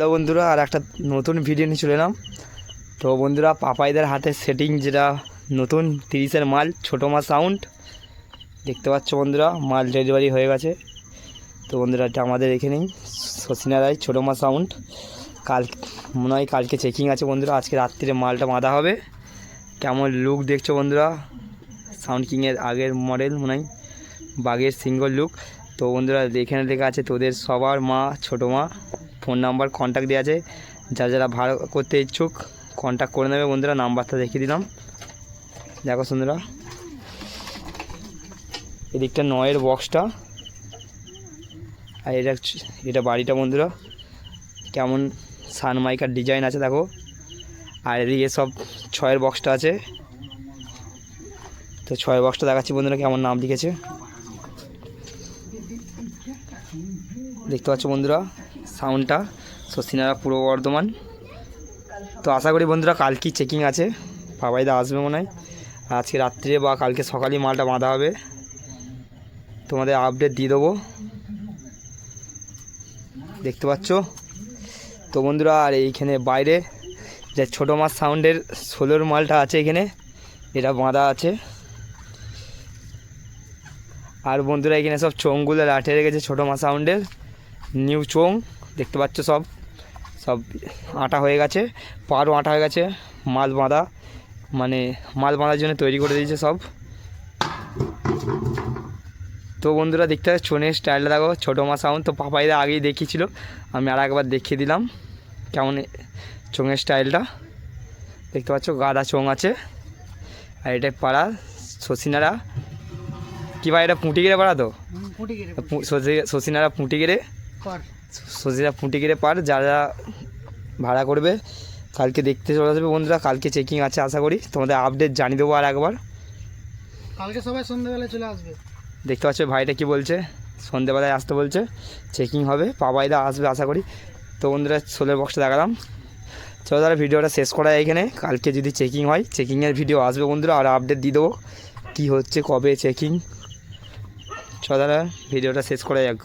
Hello বন্ধুরা, আর একটা নতুন ভিডিও নিয়ে চলে এলাম। তো বন্ধুরা, পাপাইদের হাতে সেটিং যেটা নতুন তিরিশের মাল, ছোটো মাছ সাউন্ড দেখতে পাচ্ছ বন্ধুরা, মাল ডেলিভারি হয়ে গেছে। তো বন্ধুরা, এটা আমাদের এখানেই। শচীনা রায়, ছোটো মাছ সাউন্ড কাল, মনে হয় কালকে চেকিং আছে বন্ধুরা, আজকে রাত্রিরে মালটা বাঁধা হবে। কেমন লুক দেখছ বন্ধুরা? সাউন্ড কিংয়ের আগের মডেল মনে হয়। বাঘের সিঙ্গল লুক তো বন্ধুরা এখানে লেখা আছে তোদের সবার মা, ছোটো মা, ফোন নাম্বার কন্ট্যাক্ট দেওয়া আছে। যারা যারা ভাড়া করতে ইচ্ছুক কন্ট্যাক্ট করে নেবে বন্ধুরা, নাম্বারটা দেখিয়ে দিলাম। দেখো বন্ধুরা। এদিকটা নয়ের বক্সটা আর এটা এটা বাড়িটা বন্ধুরা। কেমন সানমাইকার ডিজাইন আছে দেখো। আর এদিকে সব ছয়ের বক্সটা আছে। তো ছয়ের বক্সটা দেখাচ্ছি বন্ধুরা কেমন নাম লিখেছে। দেখতে পাচ্ছ বন্ধুরা সাউন্ডটা শশীনারা পূর্ব বর্ধমান। তো আশা করি বন্ধুরা কালকেই চেকিং আছে। বাবাইদা আসবে মনে হয়। আজকে রাত্রে বা কালকে সকালেই মালটা বাঁধা হবে। তোমাদের আপডেট দিয়ে দেবো। দেখতে পাচ্ছ? তো বন্ধুরা, আর এইখানে বাইরে যে ছোটো মাছ সাউন্ডের ষোলোর মালটা আছে এখানে। এটা বাঁধা আছে। আর বন্ধুরা এখানে সব চোঙগুলো লাঠে রেখেছে ছোটো মা সাউন্ডের। নিউ চোং, দেখতে পাচ্ছ সব? সব আটা হয়ে গেছে, পারও আটা হয়ে গেছে, মাল বাঁধা মানে মাল বাঁধার জন্য তৈরি করে দিয়েছে সব। তো বন্ধুরা দেখতে পাচ্ছ চোনের স্টাইলটা দেখো, ছোটো মা সাউন্ড। তো পাপাইদা আগেই দেখিয়েছিল, আমি আর একবার দেখিয়ে দিলাম কেমন চোঙের স্টাইলটা দেখতে পাচ্ছ, গাদা চোঙ আছে। আর এটা পাড়া শশিনারা। কী ভাই এটা পুঁটি গেড়ে পাড়া তো শশিনারা পুঁটি গেড়ে সজিরা পুঁটি গেড়ে পার যারা ভাড়া করবে। কালকে দেখতে চলে আসবে বন্ধুরা কালকে চেকিং আছে আশা করি। তোমাদের আপডেট জানিয়ে দেবো আর একবার। কালকে সবাই সন্ধ্যাবেলায় চলে আসবে। দেখতে পাচ্ছ ভাইটা কি বলছে? সন্ধেবেলায় আসতে বলছে। চেকিং হবে পাবাইদা আসবে আশা করি। তো বন্ধুরা সোলের বক্সটা দেখালাম। চলো তাহলে ভিডিওটা শেষ করা এখানে। কালকে যদি চেকিং হয় চেকিংয়ের ভিডিও আসবে বন্ধুরা আর আপডেট দিয়ে দেবো। কী হচ্ছে কবে চেকিং তাহলে ভিডিওটা শেষ করা যাক।